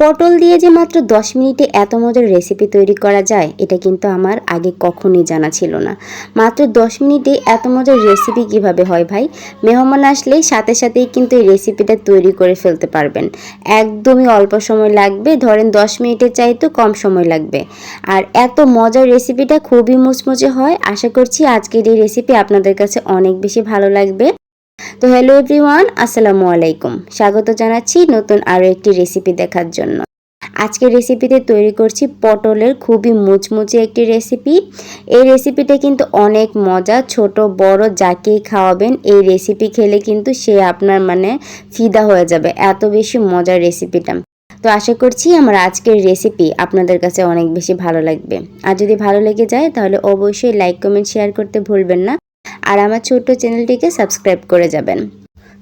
পটল দিয়ে যে মাত্র 10 মিনিটে এত মজার রেসিপি তৈরি করা যায়, এটা কিন্তু আমার আগে কখনোই জানা ছিল না। মাত্র 10 মিনিটে এত মজার রেসিপি কীভাবে হয় ভাই? মেহমান আসলেই সাথে সাথেই কিন্তু এই রেসিপিটা তৈরি করে ফেলতে পারবেন। একদমই অল্প সময় লাগবে, ধরেন 10 মিনিটের চাইতে কম সময় লাগবে। আর এত মজার রেসিপিটা খুবই মুচমুচে হয়, আশা করছি আজকের এই রেসিপি আপনাদের কাছে অনেক বেশি ভালো লাগবে। তো হ্যালো এভরিওয়ান, আসসালামু আলাইকুম। স্বাগত জানাচ্ছি নতুন আরও একটি রেসিপি দেখার জন্য। আজকের রেসিপিতে তৈরি করছি পটলের খুবই মুচমুচে একটি রেসিপি। এই রেসিপিটা কিন্তু অনেক মজা, ছোট, বড়, যাকেই খাওয়াবেন, এই রেসিপি খেলে কিন্তু সে আপনার মানে ফিদা হয়ে যাবে, এত বেশি মজার রেসিপিটা। তো আশা করছি আমার আজকের রেসিপি আপনাদের কাছে অনেক বেশি ভালো লাগবে। আর যদি ভালো লেগে যায় তাহলে অবশ্যই লাইক, কমেন্ট, শেয়ার করতে ভুলবেন না। আর আমার ছোট্ট চ্যানেলটিকে সাবস্ক্রাইব করে যাবেন।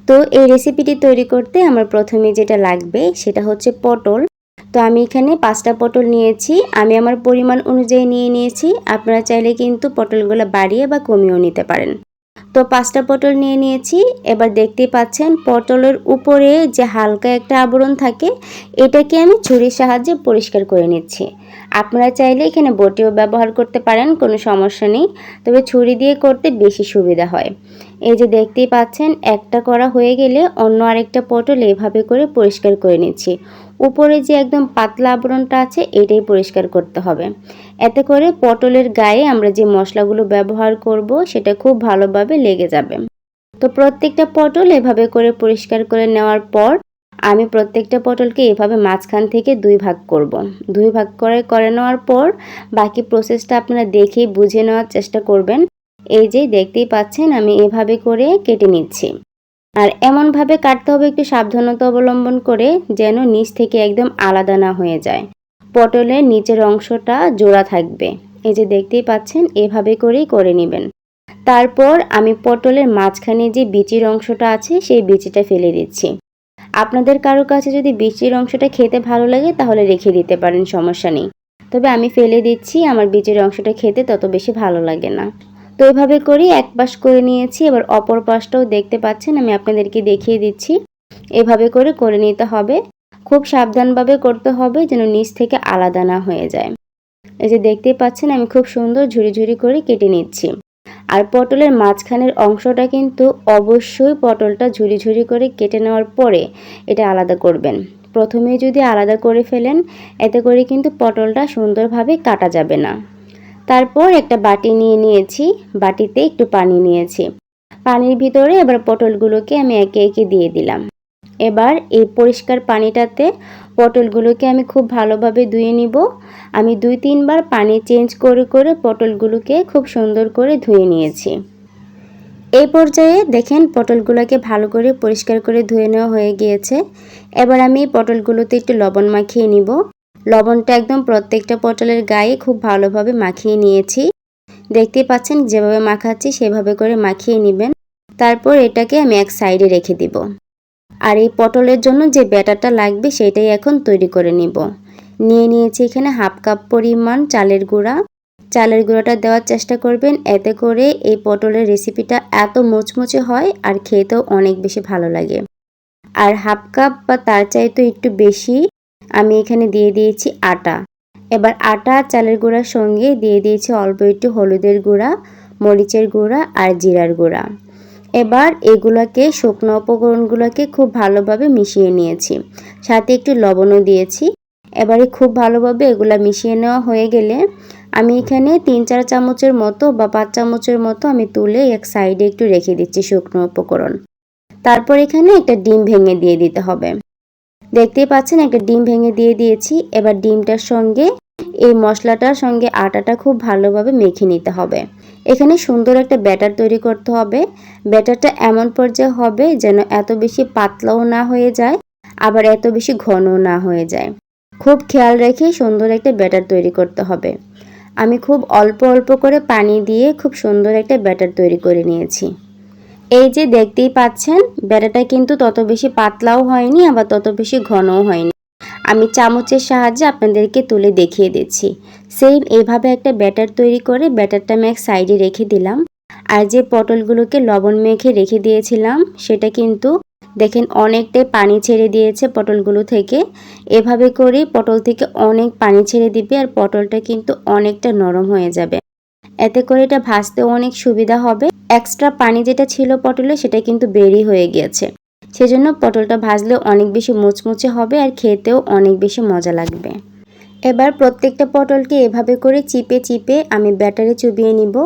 তো এই রেসিপিটি তৈরি করতে আমার প্রথমে যেটা লাগবে সেটা হচ্ছে পটল। তো আমি এখানে পাঁচটা পটল নিয়েছি। আমি আমার পরিমাণ অনুযায়ী নিয়ে নিয়েছি। আপনারা চাইলে কিন্তু পটলগুলো বাড়িয়ে বা কমিয়েও নিতে পারেন। তো পাঁচটা পটল নিয়ে নিয়েছি। এবার দেখতেই পাচ্ছেন পটলের উপরে যে হালকা একটা আবরণ থাকে, এটাকে আমি ছুরির সাহায্যে পরিষ্কার করে নিচ্ছি। আপনারা চাইলে এখানে বটিও ব্যবহার করতে পারেন, কোনো সমস্যা নেই। তবে ছুরি দিয়ে করতে বেশি সুবিধা হয়। এই যে দেখতেই পাচ্ছেন, একটা করা হয়ে গেলে অন্য আরেকটা পটল এভাবে করে পরিষ্কার করে নিচ্ছি। উপরে যে একদম পাতলা আবরণটা আছে, এটাই পরিষ্কার করতে হবে। এতে করে পটলের গায়ে আমরা যে মশলাগুলো ব্যবহার করব, সেটা খুব ভালোভাবে লেগে যাবে। তো প্রত্যেকটা পটল এভাবে করে পরিষ্কার করে নেওয়ার পর আমি প্রত্যেকটা পটলকে এভাবে মাঝখান থেকে দুই ভাগ করব। দুই ভাগ করে করে নেওয়ার পর বাকি প্রসেসটা আপনারা দেখেই বুঝে নেওয়ার চেষ্টা করবেন। এই যে দেখতেই পাচ্ছেন, আমি এভাবে করে কেটে নিচ্ছি। আর এমনভাবে কাটতে হবে, একটু সাবধানতা অবলম্বন করে যেন নিচ থেকে একদম আলাদা না হয়ে যায়। পটলের নিচের অংশটা জোড়া থাকবে। এই যে দেখতেই পাচ্ছেন, এভাবে করেই করে নেবেন। তারপর আমি পটলের মাঝখানে যে বিচির অংশটা আছে, সেই বিচিটা ফেলে দিচ্ছি। আপনাদের কারও কাছে যদি বিচির অংশটা খেতে ভালো লাগে, তাহলে রেখে দিতে পারেন, সমস্যা নেই। তবে আমি ফেলে দিচ্ছি, আমার বিচির অংশটা খেতে তত বেশি ভালো লাগে না। তো এভাবে করেই এক পাশ করে নিয়েছি, এবার অপর পাশটাও দেখতে পাচ্ছেন, আমি আপনাদেরকে দেখিয়ে দিচ্ছি। এভাবে করে করে নিতে হবে। খুব সাবধানভাবে করতে হবে যেন নিচ থেকে আলাদা না হয়ে যায়। এই যে দেখতেই পাচ্ছেন, আমি খুব সুন্দর ঝুড়ি ঝুড়ি করে কেটে নিচ্ছি। আর পটলের মাঝখানের অংশটা কিন্তু অবশ্যই পটলটা ঝুড়ি ঝুড়ি করে কেটে নেওয়ার পরে এটা আলাদা করবেন। প্রথমে যদি আলাদা করে ফেলেন, এতে করে কিন্তু পটলটা সুন্দরভাবে কাটা যাবে না। তারপর একটা বাটি নিয়ে নিয়েছি, বাটিতে একটু পানি নিয়েছি। পানির ভিতরে এবার পটলগুলোকে আমি একে একে দিয়ে দিলাম। এবার এই পরিষ্কার পানিটাতে পটলগুলোকে আমি খুব ভালোভাবে ধুয়ে নিব। আমি দুই তিনবার পানি চেঞ্জ করে করে পটলগুলোকে খুব সুন্দর করে ধুয়ে নিয়েছি। এই পর্যায়ে দেখেন পটলগুলোকে ভালো করে পরিষ্কার করে ধুয়ে নেওয়া হয়ে গিয়েছে। এবার আমি পটলগুলোতে একটু লবণ মাখিয়ে নিব। লবণটা একদম প্রত্যেকটা পটলের গায়ে খুব ভালোভাবে মাখিয়ে নিয়েছি। দেখতে পাচ্ছেন যেভাবে মাখাচ্ছি সেভাবে করে মাখিয়ে নেবেন। তারপর এটাকে আমি এক সাইডে রেখে দিব। আর এই পটলের জন্য যে ব্যাটারটা লাগবে সেটাই এখন তৈরি করে নিব। নিয়ে নিয়েছি এখানে হাফ কাপ পরিমাণ চালের গুঁড়া। চালের গুঁড়োটা দেওয়ার চেষ্টা করবেন, এতে করে এই পটলের রেসিপিটা এত মুচমুচে হয় আর খেতেও অনেক বেশি ভালো লাগে। আর হাফ কাপ বা তার চাইতে একটু বেশি আমি এখানে দিয়ে দিয়েছি আটা। এবার আটা, চালের গুঁড়ার সঙ্গে দিয়ে দিয়েছি অল্প একটু হলুদের গুঁড়া, মরিচের গুঁড়া আর জিরার গুঁড়া। এবার এগুলোকে, শুকনো উপকরণগুলোকে খুব ভালোভাবে মিশিয়ে নিয়েছি। সাথে একটু লবণও দিয়েছি। এবারে খুব ভালোভাবে এগুলা মিশিয়ে নেওয়া হয়ে গেলে আমি এখানে তিন, চার চামচের মতো বা পাঁচ চামচের মতো আমি তুলে এক সাইডে একটু রেখে দিচ্ছি শুকনো উপকরণ। তারপর এখানে একটা ডিম ভেঙে দিয়ে দিতে হবে। দেখতেই পাচ্ছেন একটা ডিম ভেঙে দিয়ে দিয়েছি। এবার ডিমটার সঙ্গে এই মশলাটার সঙ্গে আটাটা খুব ভালোভাবে মেখে নিতে হবে। এখানে সুন্দর একটা ব্যাটার তৈরি করতে হবে। ব্যাটারটা এমন পর্যায়ে হবে যেন এত বেশি পাতলাও না হয়ে যায়, আবার এত বেশি ঘনও না হয়ে যায়। খুব খেয়াল রেখে সুন্দর একটা ব্যাটার তৈরি করতে হবে। আমি খুব অল্প অল্প করে পানি দিয়ে খুব সুন্দর একটা ব্যাটার তৈরি করে নিয়েছি। এই যে দেখতেই পাচ্ছেন ব্যাটাটা কিন্তু তত বেশি পাতলাও হয়নি, আবার তত বেশি ঘনও হয়নি। আমি চামচের সাহায্যে আপনাদেরকে তুলে দেখিয়ে দিচ্ছি। সেম এইভাবে একটা ব্যাটার তৈরি করে ব্যাটারটা আমি এক সাইডে রেখে দিলাম। আর যে পটলগুলোকে লবণ মেখে রেখে দিয়েছিলাম, সেটা কিন্তু দেখেন অনেকটাই পানি ছেড়ে দিয়েছে পটলগুলো থেকে। এভাবে করে পটল থেকে অনেক পানি ছেড়ে দিবে আর পটলটা কিন্তু অনেকটা নরম হয়ে যাবে। এতে করে এটা ভাজতে অনেক সুবিধা হবে। এক্সট্রা পানি যেটা ছিল পটলে, সেটা কিন্তু বেরি হয়ে গিয়েছে। সেজন্য পটলটা ভাজলে অনেক বেশি মুচমুচে হবে আর খেতেও অনেক বেশি মজা লাগবে। এবার প্রত্যেকটা পটলকে এভাবে করে চিপে চিপে আমি ব্যাটারে চুবিয়ে নিব।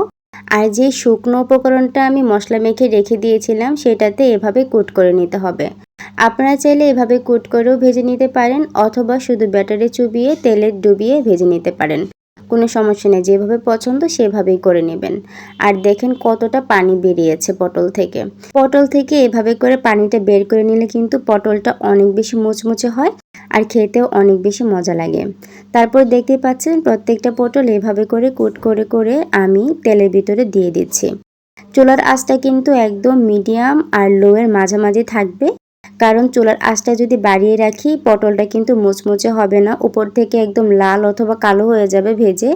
আর যে শুকনো উপকরণটা আমি মশলা মেখে রেখে দিয়েছিলাম, সেটাতে এভাবে কুট করে নিতে হবে। আপনারা চাইলে এভাবে কুট করেও ভেজে নিতে পারেন, অথবা শুধু ব্যাটারে চুবিয়ে তেলে ডুবিয়ে ভেজে নিতে পারেন। কোনো সমস্যা নেই, যেভাবে পছন্দ সেভাবেই করে নেবেন। আর দেখেন কতটা পানি বেরিয়েছে পটল থেকে। পটল থেকে এভাবে করে পানিটা বের করে নিলে কিন্তু পটলটা অনেক বেশি মুচমুচে হয় আর খেতেও অনেক বেশি মজা লাগে। তারপর দেখতে পাচ্ছেন প্রত্যেকটা পটল এভাবে করে কুট করে করে আমি তেলের ভিতরে দিয়ে দিচ্ছি। চুলার আঁচটা কিন্তু একদম মিডিয়াম আর লোয়ের মাঝামাঝি থাকবে। কারণ চুলার আঁচটা যদি বাড়িয়ে রাখি, পটলটা কিন্তু মুচমুচে হবে না, উপর থেকে একদম লাল অথবা কালো হয়ে যাবে ভেজে,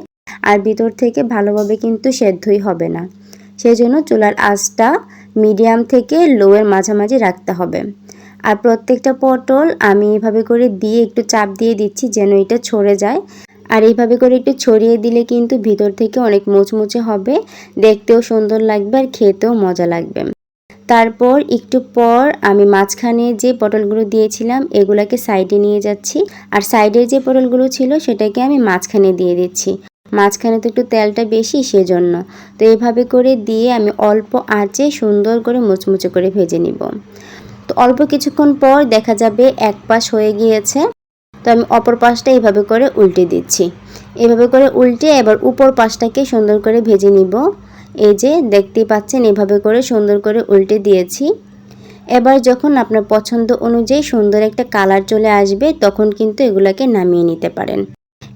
আর ভিতর থেকে ভালোভাবে কিন্তু সেদ্ধই হবে না। সেই জন্য চুলার আঁচটা মিডিয়াম থেকে লোয়ের মাঝামাঝি রাখতে হবে। আর প্রত্যেকটা পটল আমি এভাবে করে দিয়ে একটু চাপ দিয়ে দিচ্ছি যেন এটা ছড়ে যায়। আর এইভাবে করে একটু ছড়িয়ে দিলে কিন্তু ভিতর থেকে অনেক মুচমুচে হবে, দেখতেও সুন্দর লাগবে আর খেতেও মজা লাগবে। তারপর একটু পর আমি মাঝখানে যে পটলগুলো দিয়েছিলাম এগুলাকে সাইডে নিয়ে যাচ্ছি আর সাইডের যে পটলগুলো ছিল সেটাকে আমি মাঝখানে দিয়ে দিচ্ছি। মাঝখানে তো একটু তেলটা বেশি সেজন্য। তো এভাবে করে দিয়ে আমি অল্প আঁচে সুন্দর করে মুচমুচে করে ভেজে নিব। তো অল্প কিছুক্ষণ পর দেখা যাবে এক পাশ হয়ে গিয়েছে। তো আমি অপর পাশটা এভাবে করে উল্টে দিচ্ছি। এভাবে করে উল্টে এবার উপর পাশটাকে সুন্দর করে ভেজে নিব। এই যে দেখতেই পাচ্ছেন এভাবে করে সুন্দর করে উল্টে দিয়েছি। এবার যখন আপনার পছন্দ অনুযায়ী সুন্দর একটা কালার চলে আসবে, তখন কিন্তু এগুলাকে নামিয়ে নিতে পারেন।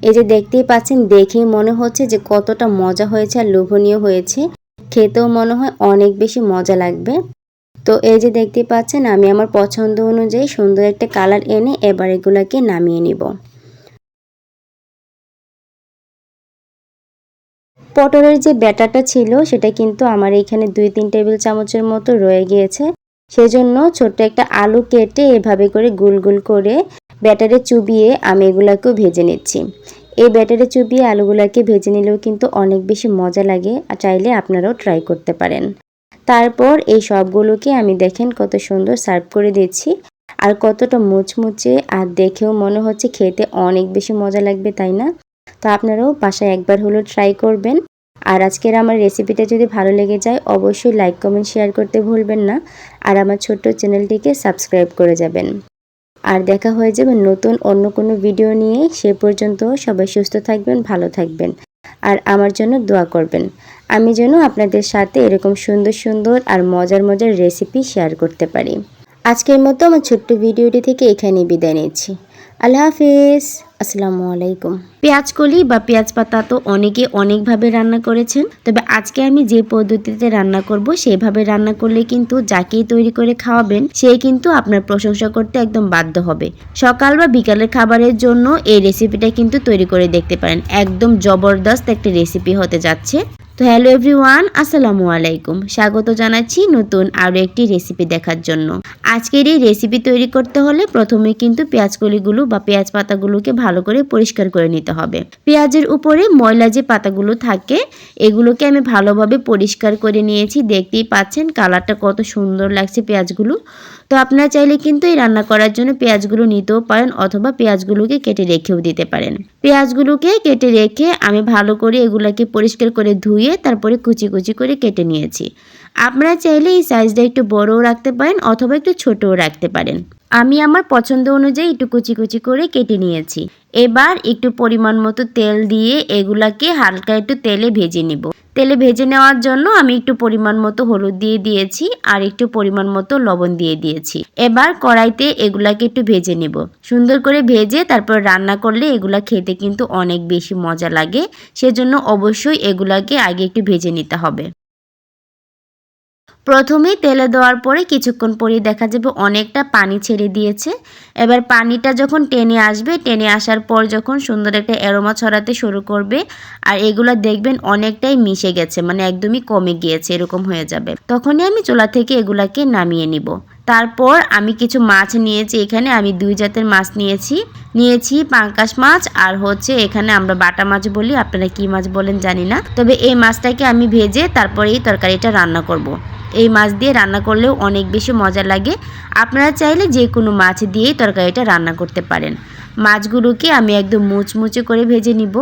এই যে দেখতেই পাচ্ছেন, দেখেই মনে হচ্ছে যে কতটা মজা হয়েছে আর লোভনীয় হয়েছে। খেতেও মনে হয় অনেক বেশি মজা লাগবে। তো এই যে দেখতে পাচ্ছেন, আমি আমার পছন্দ অনুযায়ী সুন্দর একটা কালার এনে এবার এগুলাকে নামিয়ে নিব। পটলের যে ব্যাটারটা ছিল, সেটা কিন্তু আমার এখানে দুই তিন টেবিল চামচের মতো রয়ে গিয়েছে। সেজন্য ছোট্ট একটা আলু কেটে এভাবে করে গুল গুল করে ব্যাটারে চুবিয়ে আমি এগুলাকেও ভেজে নিচ্ছি। এই ব্যাটারে চুবিয়ে আলুগুলাকে ভেজে নিলেও কিন্তু অনেক বেশি মজা লাগে চাইলে আপনারাও ট্রাই করতে পারেন। তারপর এই সবগুলোকে আমি দেখেন কত সুন্দর সার্ভ করে দিচ্ছি। আর কতটা মুচমুচে আর দেখেও মনে হচ্ছে খেতে অনেক বেশি মজা লাগবে, তাই না? তো আপনারাও বাসায় একবার হলো ট্রাই করবেন। আর আজকের আমার রেসিপিটা যদি ভালো লেগে যায়, অবশ্যই লাইক কমেন্ট শেয়ার করতে ভুলবেন না। আর আমার ছোট্ট চ্যানেলটিকে সাবস্ক্রাইব করে যাবেন। আর দেখা হয়ে যাবে নতুন অন্য কোনো ভিডিও নিয়ে। সে পর্যন্ত সবাই সুস্থ থাকবেন, ভালো থাকবেন। আর আমার জন্য দোয়া করবেন। আমি যেন আপনাদের সাথে এরকম সুন্দর সুন্দর আর মজার মজার রেসিপি শেয়ার করতে পারি। আজকের মতো আমার ছোট্ট ভিডিওটি থেকে এখানে বিদায় নিচ্ছি। আল্লাহ হাফিজ। আসসালামু আলাইকুম। পেঁয়াজ কলি বা পেঁয়াজ পাতা তো অনেকে অনেকভাবে রান্না করেছেন। তবে আজকে আমি যে পদ্ধতিতে রান্না করব, সেভাবে রান্না করলে কিন্তু যাকেই তৈরি করে খাওয়াবেন, সে কিন্তু আপনার প্রশংসা করতে একদম বাধ্য হবে। সকাল বা বিকালের খাবারের জন্য এই রেসিপিটা কিন্তু তৈরি করে দেখতে পারেন। একদম জবরদস্ত একটা রেসিপি হতে যাচ্ছে। তো হ্যালো এভরিওয়ান, আসসালামু আলাইকুম। স্বাগত জানাচ্ছি নতুন আরও একটি রেসিপি দেখার জন্য। আজকের এই রেসিপি তৈরি করতে হলে প্রথমে কিন্তু পেঁয়াজ কলিগুলো বা পেঁয়াজ পাতাগুলোকে ভালো করে পরিষ্কার করে নিতে হবে। পেঁয়াজের উপরে ময়লা যে পাতাগুলো থাকে, এগুলোকে আমি ভালোভাবে পরিষ্কার করে নিয়েছি। দেখতেই পাচ্ছেন কালারটা কত সুন্দর লাগছে পেঁয়াজগুলো। তো আপনারা চাইলে কিন্তু এই রান্না করার জন্য পেঁয়াজগুলো নিতেও পারেন অথবা পেঁয়াজগুলোকে কেটে রেখেও দিতে পারেন। পেঁয়াজগুলোকে কেটে রেখে আমি ভালো করে এগুলাকে পরিষ্কার করে ধুয়ে তারপরে কুচি কুচি করে কেটে নিয়েছি। আপনারা চাইলে এই সাইজটা একটু বড়ও রাখতে পারেন অথবা একটু ছোটও রাখতে পারেন। আমি আমার পছন্দ অনুযায়ী একটু কুচি কুচি করে কেটে নিয়েছি। এবার একটু পরিমাণ মতো তেল দিয়ে এগুলাকে হালকা একটু তেলে ভেজে নিব। তেলে ভেজে নেওয়ার জন্য আমি একটু পরিমাণ মতো হলুদ দিয়ে দিয়েছি আর একটু পরিমাণ মতো লবণ দিয়ে দিয়েছি। এবার কড়াইতে এগুলাকে একটু ভেজে নেব। সুন্দর করে ভেজে তারপর রান্না করলে এগুলা খেতে কিন্তু অনেক বেশি মজা লাগে। সেজন্য অবশ্যই এগুলাকে আগে একটু ভেজে নিতে হবে। প্রথমেই তেলে দেওয়ার পরে কিছুক্ষণ পরে দেখা যাবে অনেকটা পানি ছেড়ে দিয়েছে। এবার পানিটা যখন টেনে আসবে, টেনে আসার পর যখন সুন্দর একটা অ্যারোমা ছড়াতে শুরু করবে, আর এগুলো দেখবেন অনেকটাই মিশে গেছে মানে একদমই কমে গিয়েছে, এরকম হয়ে যাবে। তখনই আমি চুলা থেকে এগুলাকে নামিয়ে নিব। তারপর আমি কিছু মাছ নিয়েছি, এখানে আমি দুই জাতের মাছ নিয়েছি। নিয়েছি পাঙ্কাশ মাছ আর হচ্ছে এখানে আমরা বাটা মাছ বলি, আপনারা কি মাছ বলেন জানি না। তবে এই মাছটাকে আমি ভেজে তারপরে এই তরকারিটা রান্না করব। এই মাছ দিয়ে রান্না করলেও অনেক বেশি মজা লাগে। আপনারা চাইলে যে কোনো মাছ দিয়েই তরকারিটা রান্না করতে পারেন। মাছগুলোকে আমি একদম মুচমুচে করে ভেজে নিব।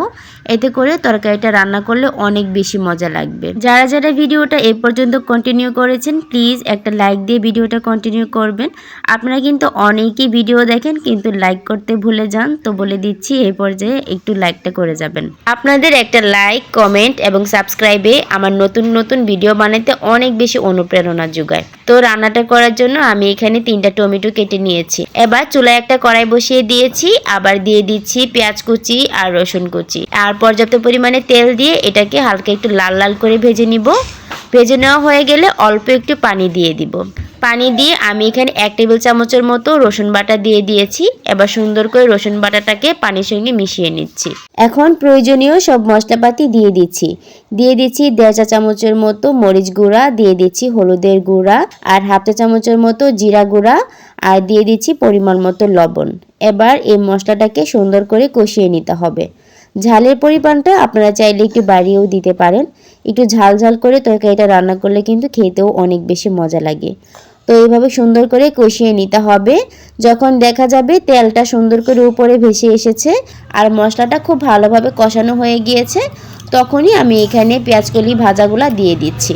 এতে করে তরকারিটা রান্না করলে অনেক বেশি মজা লাগবে। যারা যারা ভিডিওটা এ পর্যন্ত কন্টিনিউ করেছেন প্লিজ একটা লাইক দিয়ে ভিডিওটা কন্টিনিউ করবেন। আপনারা কিন্তু অনেকেই ভিডিও দেখেন, কিন্তু লাইক করতে ভুলে যান। তো বলে দিচ্ছি এই পর্যায়ে একটু লাইকটা করে যাবেন। আপনাদের একটা লাইক কমেন্ট এবং সাবস্ক্রাইবে আমার নতুন নতুন ভিডিও বানাতে অনেক বেশি অনুপ্রেরণা যোগায়। তো রান্নাটা করার জন্য আমি এখানে তিনটা টমেটো কেটে নিয়েছি। এবার চুলায় একটা কড়াই বসিয়ে দিয়েছি। আবার দিয়ে দিচ্ছি পেঁয়াজ কুচি আর রসুন কুচি। আর পর্যাপ্ত পরিমাণে তেল দিয়ে এটাকে হালকা একটু লাল লাল করে ভেজে নিব। ভেজে নেওয়া হয়ে গেলে অল্প একটু পানি দিয়ে দিব। পানি দিয়ে আমি এখানে এক টেবিল চামচের মতো রসুন বাটা দিয়ে দিয়েছি। এবার সুন্দর করে রসুন বাটাটাকে পানির সঙ্গে মিশিয়ে নিচ্ছি। এখন প্রয়োজনীয় সব মশলাপাতি দিয়ে দিচ্ছি। দিয়ে দিচ্ছি দেড় চা চামচের মতো মরিচ গুঁড়া, দিয়ে দিচ্ছি হলুদের গুঁড়া আর হাফ চা চামচের মতো জিরা গুঁড়া আর দিয়ে দিচ্ছি পরিমাণ মতো লবণ। এবার এই মশলাটাকে সুন্দর করে কষিয়ে নিতে হবে। ঝালের পরিমাণটা আপনারা চাইলে একটু বাড়িয়েও দিতে পারেন। একটু ঝাল ঝাল করে তরকারিটা রান্না করলে কিন্তু খেতেও অনেক বেশি মজা লাগে। তো এইভাবে সুন্দর করে কষিয়ে নিতে হবে। যখন দেখা যাবে তেলটা সুন্দর করে উপরে ভেসে এসেছে আর মশলাটা খুব ভালোভাবে কষানো হয়ে গিয়েছে, তখনই আমি এখানে পেঁয়াজকলি ভাজাগুলা দিয়ে দিচ্ছি।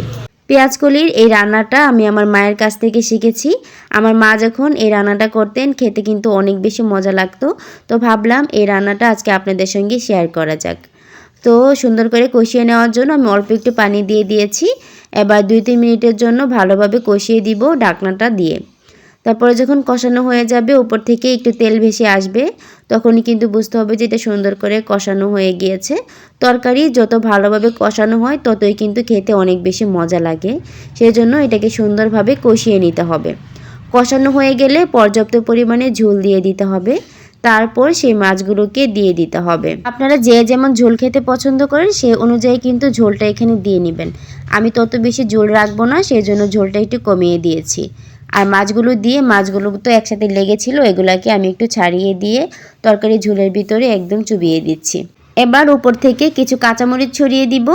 পেঁয়াজকলির এই রান্নাটা আমি আমার মায়ের কাছ থেকে শিখেছি। আমার মা যখন এই রান্নাটা করতেন, খেতে কিন্তু অনেক বেশি মজা লাগতো। তো ভাবলাম এই রান্নাটা আজকে আপনাদের সঙ্গে শেয়ার করা যাক। তো সুন্দর করে কষিয়ে নেওয়ার জন্য আমি অল্প একটু পানি দিয়ে দিয়েছি। এবার দুই তিন মিনিটের জন্য ভালোভাবে কষিয়ে দিব ঢাকনাটা দিয়ে। তারপরে যখন কষানো হয়ে যাবে, উপর থেকে একটু তেল ভেসে আসবে, তখনই কিন্তু বুঝতে হবে যে এটা সুন্দর করে কষানো হয়ে গিয়েছে। তরকারি যত ভালোভাবে কষানো হয়, ততই কিন্তু খেতে অনেক বেশি মজা লাগে। সেই জন্য এটাকে সুন্দরভাবে কষিয়ে নিতে হবে। কষানো হয়ে গেলে পর্যাপ্ত পরিমাণে ঝোল দিয়ে দিতে হবে। তারপর সেই মাছগুলোকে দিয়ে দিতে হবে। আপনারা যে যেমন ঝোল খেতে পছন্দ করেন, সে অনুযায়ী কিন্তু ঝোলটা এখানে দিয়ে নেবেন। আমি তত বেশি ঝোল রাখব না সেই জন্য ঝোলটা একটু কমিয়ে দিয়েছি। আর মাছগুলো দিয়ে, মাছগুলো তো একসাথে লেগেছিল, এগুলাকে আমি একটু ছাড়িয়ে দিয়ে তরকারি ঝোলের ভিতরে একদম চুবিয়ে দিচ্ছি। এবার উপর থেকে কিছু কাঁচামরিচ ছড়িয়ে দিব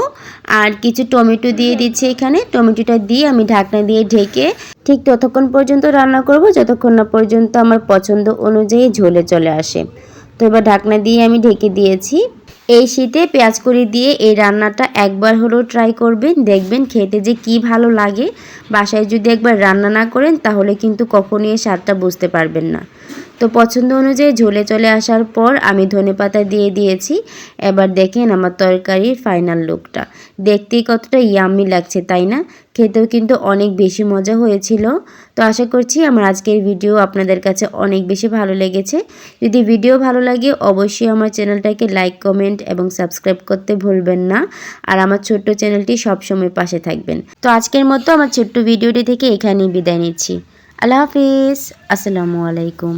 আর কিছু টমেটো দিয়ে দিচ্ছি এখানে। টমেটোটা দিয়ে আমি ঢাকনা দিয়ে ঢেকে ঠিক ততক্ষণ পর্যন্ত রান্না করব, যতক্ষণ না পর্যন্ত আমার পছন্দ অনুযায়ী ঝোলে চলে আসে। তো এবার ঢাকনা দিয়ে আমি ঢেকে দিয়েছি। এই শীতে পেঁয়াজ করি দিয়ে এই রান্নাটা একবার হলেও ট্রাই করবেন, দেখবেন খেতে যে কি ভালো লাগে। বাসায় যদি একবার রান্না না করেন, তাহলে কিন্তু কখনই এই স্বাদটা বুঝতে পারবেন না। তো পছন্দ অনুযায়ী ঝোলে চলে আসার পর আমি ধনে পাতা দিয়ে দিয়েছি। এবার দেখেন আমার তরকারির ফাইনাল লুকটা দেখতেই কতটা ইয়াম্মি লাগছে, তাই না? খেতেও কিন্তু অনেক বেশি মজা হয়েছিল। তো আশা করছি আমার আজকের ভিডিও আপনাদের কাছে অনেক বেশি ভালো লেগেছে। যদি ভিডিও ভালো লাগে, অবশ্যই আমার চ্যানেলটাকে লাইক কমেন্ট এবং সাবস্ক্রাইব করতে ভুলবেন না। আর আমার ছোট্ট চ্যানেলটি সবসময় পাশে থাকবেন। তো আজকের মতো আমার ছোট্ট ভিডিওটি থেকে এখানেই বিদায় নিচ্ছি। আল্লাহ হাফিজ। আসসালামু আলাইকুম।